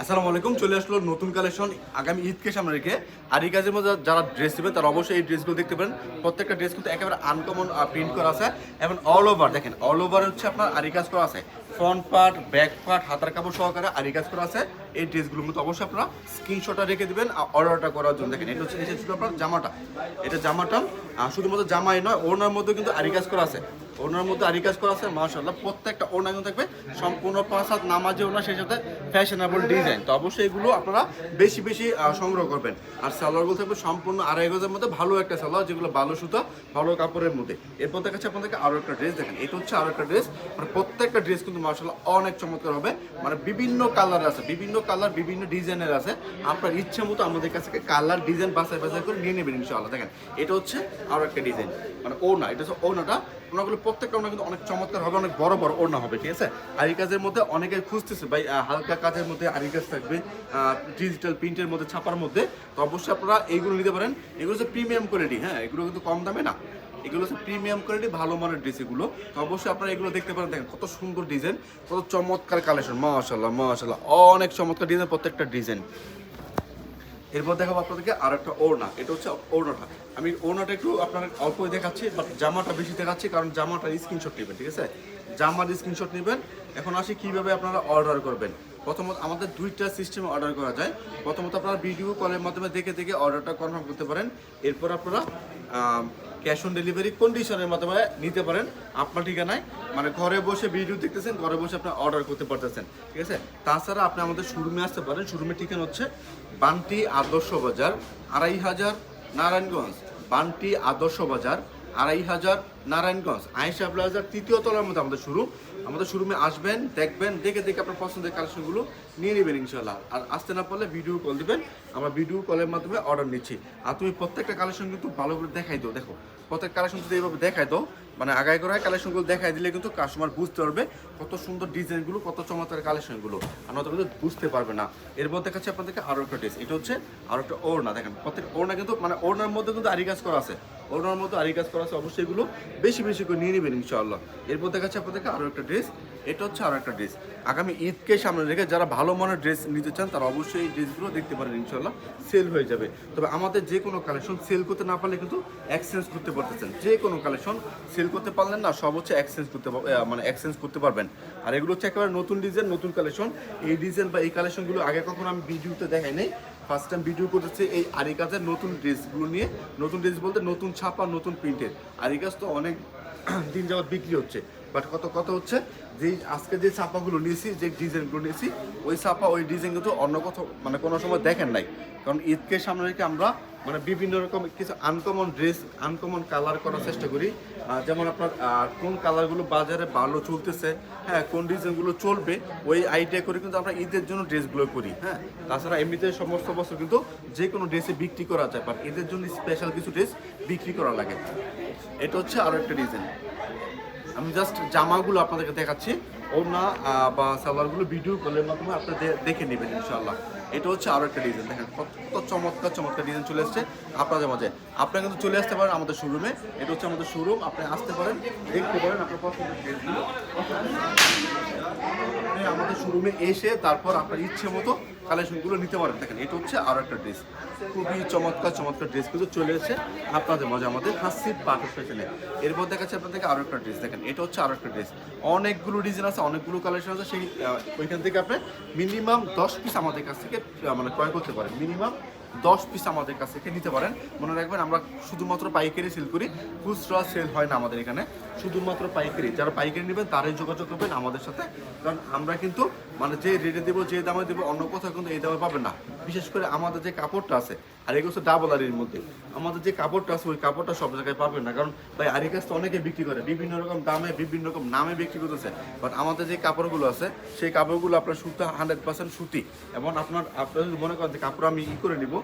আসসালামু আলাইকুম, চলে আসলো নতুন কালেকশন আগামী ঈদকে সামনে রেখে। আর এই কাজের মধ্যে যারা ড্রেস নেবেন তারা অবশ্যই এই ড্রেসগুলো দেখতে পারেন। প্রত্যেকটা ড্রেস কিন্তু একেবারে আনকমন প্রিন্ট করা আছে। এবং অল ওভার দেখেন অল ওভার হচ্ছে আপনার আরি কাজ করা আছে। ফ্রন্ট পার্ট ব্যাক পার্ট হাতার কাপড় সহকারে আরি কাজ করা আছে। এই ড্রেসগুলোর মধ্যে অবশ্যই আপনারা স্ক্রিনশটটা রেখে দিবেন অর্ডারটা করার জন্য। দেখেন, এটা হচ্ছে এটা ছিল আপনার জামাটা। এটা জামাটা শুধুমাত্র জামাই নয় ওনার মধ্যে কিন্তু আরি কাজ করা আছে। ওনার মধ্যে আরি কাজ করা আছে, মাশাআল্লাহ, প্রত্যেকটা ওনা কিন্তু থাকবে, সম্পূর্ণ পাঁচ হাত নামাজে ওনা সেই সাথে ফ্যাশনেবল ডিজাইন তো অবশ্যই এগুলো আপনারা বেশি বেশি সংগ্রহ করবেন। আর সালোয়ারগুলো থাকবে সম্পূর্ণ আড়াই গজের মধ্যে, ভালো একটা সালোয়ার, যেগুলো ভালো সুতো, ভালো কাপড়ের মধ্যে। এরপর দেখাচ্ছে আপনাদেরকে আরও একটা ড্রেস দেখেন, এটা হচ্ছে আরও একটা ড্রেস মানে প্রত্যেকটা ড্রেস কিন্তু মার্শাল্লাহ অনেক চমৎকার হবে। মানে বিভিন্ন কালার আছে, বিভিন্ন কালার বিভিন্ন ডিজাইনের আছে। আপনার ইচ্ছে মতো আমাদের কাছ থেকে কালার ডিজাইন বাছাই বাছাই করে নিয়ে নেবেন ইনশাআল্লাহ। দেখেন, এটা হচ্ছে আরও একটা ডিজাইন মানে ওনা এটা হচ্ছে ওনাটা ওনাগুলো প্রত্যেকটা ওনা কিন্তু অনেক চমৎকার হবে, অনেক বড় বড় ওনা হবে, ঠিক আছে? আরি কাজের মধ্যে অনেকে খুঁজতেছে, ভাই হালকা কাজের মধ্যে আরি কাজ থাকবে ডিজিটাল প্রিন্টের মধ্যে, ছাপার মধ্যে। তো অবশ্যই আপনারা এইগুলো নিতে পারেন। এগুলো হচ্ছে প্রিমিয়াম কোয়ালিটি হ্যাঁ? এগুলো কিন্তু কম দামে না। এগুলো হচ্ছে প্রিমিয়াম কোয়ালিটি ভালো মানের ড্রেস এগুলো। তো অবশ্যই আপনারা এগুলো দেখতে পারেন। দেখেন কত সুন্দর ডিজাইন কত চমৎকার কালেকশন মাশাল্লাহ মাশাল্লাহ অনেক চমৎকার ডিজাইন প্রত্যেকটা ডিজাইন এরপর দেখাবো আপনাদেরকে আর একটা ওড়না। এটা হচ্ছে ওড়নাটা। আমি ওড়নাটা একটু আপনার অল্পই দেখাচ্ছি বাট জামাটা বেশি দেখাচ্ছি, কারণ জামাটার স্ক্রিনশট নেবেন, ঠিক আছে? জামার স্ক্রিনশট নেবেন। এখন আসি কীভাবে আপনারা অর্ডার করবেন। প্রথমত আমাদের দুইটা সিস্টেমে অর্ডার করা যায়। প্রথমত আপনারা ভিডিও কলের মাধ্যমে দেখে দেখে অর্ডারটা কনফার্ম করতে পারেন। এরপর আপনারা ক্যাশ অন ডেলিভারি কন্ডিশনের মাধ্যমে নিতে পারেন। আপনার ঠিকানায় মানে ঘরে বসে ভিডিও দেখতেছেন, ঘরে বসে আপনি অর্ডার করতে পারতেছেন। ঠিক আছে? তাছাড়া আপনি আমাদের শোরুমে আসতে পারেন। শোরুমের ঠিকানা হচ্ছে বান্টি আদর্শ বাজার, আড়াই হাজার নারায়ণগঞ্জ। বান্টি আদর্শ বাজার আড়াই হাজার নারায়ণগঞ্জ। আয়েশা প্লাজার তৃতীয় তলার মধ্যে আমাদের শুরু আমাদের শুরুমে আসবেন, দেখবেন, দেখে দেখে আপনার পছন্দের কালেকশনগুলো নিয়ে নেবেন ইনশাল্লাহ আর আসতে না পারলে ভিডিও কল দেবেন, আমরা ভিডিও কলের মাধ্যমে অর্ডার নিচ্ছি। আর তুমি প্রত্যেকটা কালেকশন কিন্তু ভালো করে দেখাই দেবো দেখো প্রত্যেক কালেকশন যদি এইভাবে দেখায় তো মানে আগায় করায় কালেকশনগুলো দেখাই দিলে কিন্তু কাস্টমার বুঝতে পারবে কত সুন্দর ডিজাইনগুলো কত চমৎকার কালেকশনগুলো আর নয়তো কিন্তু বুঝতে পারবে না। এরপর দেখাচ্ছি আপনাদেরকে আরও একটা ড্রেস এটা হচ্ছে আরও একটা ওড়না। দেখেন, প্রত্যেক ওড়না কিন্তু মানে ওড়নার মধ্যে কিন্তু আরি কাজ করা আছে। ওড়নার মধ্যে আরি কাজ করা আছে, অবশ্যই এগুলো বেশি বেশি করে নিয়ে নেবেন ইনশাআল্লাহ। এরপর দেখাচ্ছি আপনাদেরকে আরও একটা ড্রেস এটা হচ্ছে আরও একটা ড্রেস আগামী ঈদকে সামনে রেখে যারা ভালো মানের ড্রেস নিতে চান, তারা অবশ্যই এই ড্রেসগুলো দেখতে পারেন ইনশাল্লাহ সেল হয়ে যাবে। তবে আমাদের যে কোনো কালেকশন সেল করতে না পারলে কিন্তু এক্সচেঞ্জ করতে পারতেছেন। যে কোনো কালেকশন সেল করতে পারলেন না, সব হচ্ছে এক্সচেঞ্জ করতে মানে এক্সচেঞ্জ করতে পারবেন। আর এগুলো হচ্ছে একেবারে নতুন ডিজাইন নতুন কালেকশন এই ডিজাইন বা এই কালেকশনগুলো আগে কখনো আমি ভিডিওতে দেখাই নাই। ফার্স্ট টাইম ভিডিও করতেছে এই আরি কাজের নতুন ড্রেসগুলো নিয়ে। নতুন ড্রেস বলতে নতুন ছাপা, নতুন প্রিন্টের আরি কাজ তো অনেক দিন যাবত বিক্রি হচ্ছে। বাট কত কত হচ্ছে? যে আজকে যে ছাপাগুলো নিয়েছি, যে ডিজাইনগুলো নিয়েছি, ওই ছাপা, ওই ডিজাইন কিন্তু অন্য কোথাও মানে কোনো সময় দেখেন নাই। কারণ ঈদকে সামনে রেখে আমরা মানে বিভিন্ন রকম কিছু আনকমন ড্রেস আনকমন কালার করার চেষ্টা করি। যেমন আপনার কোন কালারগুলো বাজারে ভালো চলতেছে হ্যাঁ কোন ডিজাইনগুলো চলবে, ওই আইডিয়া করে কিন্তু আমরা ঈদের জন্য ড্রেসগুলো করি হ্যাঁ। তাছাড়া এমনিতে সমস্ত বছর কিন্তু যে কোনো ড্রেসে বিক্রি করা যায় বাট ঈদের জন্য স্পেশাল কিছু ড্রেস বিক্রি করা লাগে। এটা হচ্ছে আরও একটা ডিজাইন আমি জাস্ট জামাগুলো আপনাদেরকে দেখাচ্ছি। ওনা বা সালোয়ারগুলো ভিডিও কলের মাধ্যমে আপনারা দেখে নেবেন ইনশাল্লাহ এটা হচ্ছে আরও একটা ডিজাইন দেখেন কত চমৎকার চমৎকার ডিজাইন চলে এসছে। আপনাদের মাঝে আপনারা কিন্তু চলে আসতে পারেন আমাদের শোরুমে এটা হচ্ছে আমাদের শোরুম আপনি আসতে পারেন, দেখতে পারেন আপনার আমাদের শোরুমে এসে তারপর আপনার ইচ্ছে মতো কালেকশনগুলো নিতে পারেন। দেখেন, এটা হচ্ছে আরও একটা ড্রেস। খুবই চমৎকার চমৎকার ড্রেস কিন্তু চলে এসেছে। আপনাদের মজা, আমাদের হাসির পাঠক ফ্যাশনে। এরপর দেখাচ্ছে আপনাদেরকে আরও একটা ড্রেস। দেখেন, এটা হচ্ছে আরও একটা ড্রেস। অনেকগুলো ডিজাইন আছে, অনেকগুলো কালেকশন আছে। সেই ওইখান থেকে আপনি মিনিমাম দশ পিস আমাদের কাছ থেকে মানে ক্রয় করতে পারেন। মিনিমাম দশ পিস আমাদের কাছ থেকে নিতে পারেন। মনে রাখবেন আমরা শুধুমাত্র পাইকারি সেল করি। খুচরা সেল হয় না আমাদের এখানে। শুধুমাত্র পাইকারি। যারা পাইকারি নেবেন, তারাই যোগাযোগ করবেন আমাদের সাথে। কারণ আমরা কিন্তু মানে যে রেটে দেবো, যে দামে দেবো, অন্য কোথাও কিন্তু এই দামে পাবেন না। বিশেষ করে আমাদের যে কাপড়টা আছে, আর এগুলো হচ্ছে ডাবল আরির মধ্যে। আমাদের যে কাপড়টা আছে, ওই কাপড়টা সব জায়গায় পাবেন না। কারণ ভাই আরি কাজ তো অনেকে বিক্রি করে। বিভিন্ন রকম দামে, বিভিন্ন রকম নামে বিক্রি করতেছে। বাট আমাদের যে কাপড়গুলো আছে, সেই কাপড়গুলো আপনার সুতা হান্ড্রেড পার্সেন্ট সুতি। এবং আপনার আপনার মনে করেন যে কাপড় আমি ই করে নিব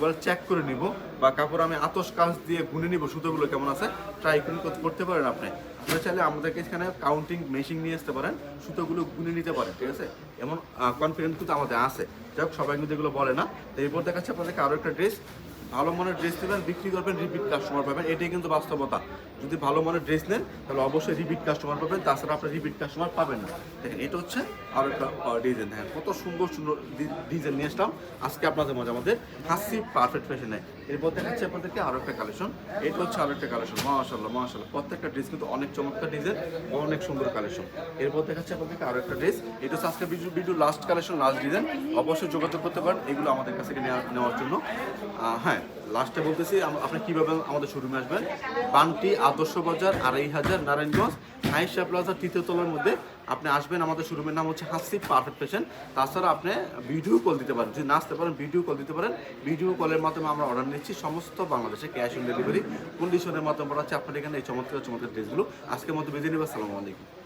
বলে চেক করে নিব। বা কাপড় আমি আতস কাজ দিয়ে গুনে নিব, সুতোগুলো কেমন আছে ট্রাই করে করতে- পারেন আপনি। আপনারা চাইলে আমাদেরকে এখানে কাউন্টিং মেশিন নিয়ে আসতে পারেন, সুতোগুলো গুনে নিতে পারেন, ঠিক আছে? এমন কনফিডেন্স কিন্তু আমাদের আছে। যাই হোক, সবাই কিন্তু এগুলো বলে না। তো এরপর দেখাচ্ছে আপনাদেরকে আরও একটা ড্রেস ভালো মানের ড্রেস দেবেন বিক্রি করবেন রিপিট কাস্টমার পাবেন। এটাই কিন্তু বাস্তবতা। যদি ভালো মানের ড্রেস নেন তাহলে অবশ্যই রিপিট কাস্টমার পাবেন তাছাড়া আপনার রিপিট কাস্টমার পাবেন না। দেখেন এটা হচ্ছে আর একটা ডিজাইন দেখেন কত সুন্দর সুন্দর ডিজাইন নিয়ে আসলাম। আজকে আপনাদের মাঝে আমাদের হাসি পারফেক্ট ফ্যাশনে এরপর দেখাচ্ছি আপনাদেরকে আরও একটা কালেকশন এটা হচ্ছে আরও একটা কালেকশন মাশাল্লাহ মাশাল্লাহ প্রত্যেকটা ড্রেস কিন্তু অনেক চমৎকার ডিজাইন অনেক সুন্দর কালেকশন এরপর দেখাচ্ছি আপনাদেরকে আরও একটা ড্রেস এটা হচ্ছে আজকে video last collection last design অবশ্যই যোগাযোগ করতে পারেন। এগুলো আমাদের কাছ থেকে নেওয়া- নেওয়ার জন্য। আহ, হ্যাঁ লাস্টে বলতেছি আপনি কীভাবে আমাদের শোরুমে আসবেন? বান্টি, আদর্শ বাজার আড়াই হাজার নারায়ণগঞ্জ আইসা প্লাজা তৃতীয় তলার মধ্যে আপনি আসবেন। আমাদের শোরুমের নাম হচ্ছে হাসি পারফেক্ট পেশেন্ট তাছাড়া আপনি ভিডিও কল দিতে পারেন। যদি না আসতে পারেন ভিডিও কল দিতে পারেন। ভিডিও কলের মাধ্যমে আমরা অর্ডার নিচ্ছি সমস্ত বাংলাদেশে ক্যাশ অন ডেলিভারি কন্ডিশনের মাধ্যমে পড়াচ্ছে আপনার এখানে এই চমৎকার চমৎকার ড্রেসগুলো আজকের মধ্যে বেঁধে নেবে। আসসালামু আলাইকুম।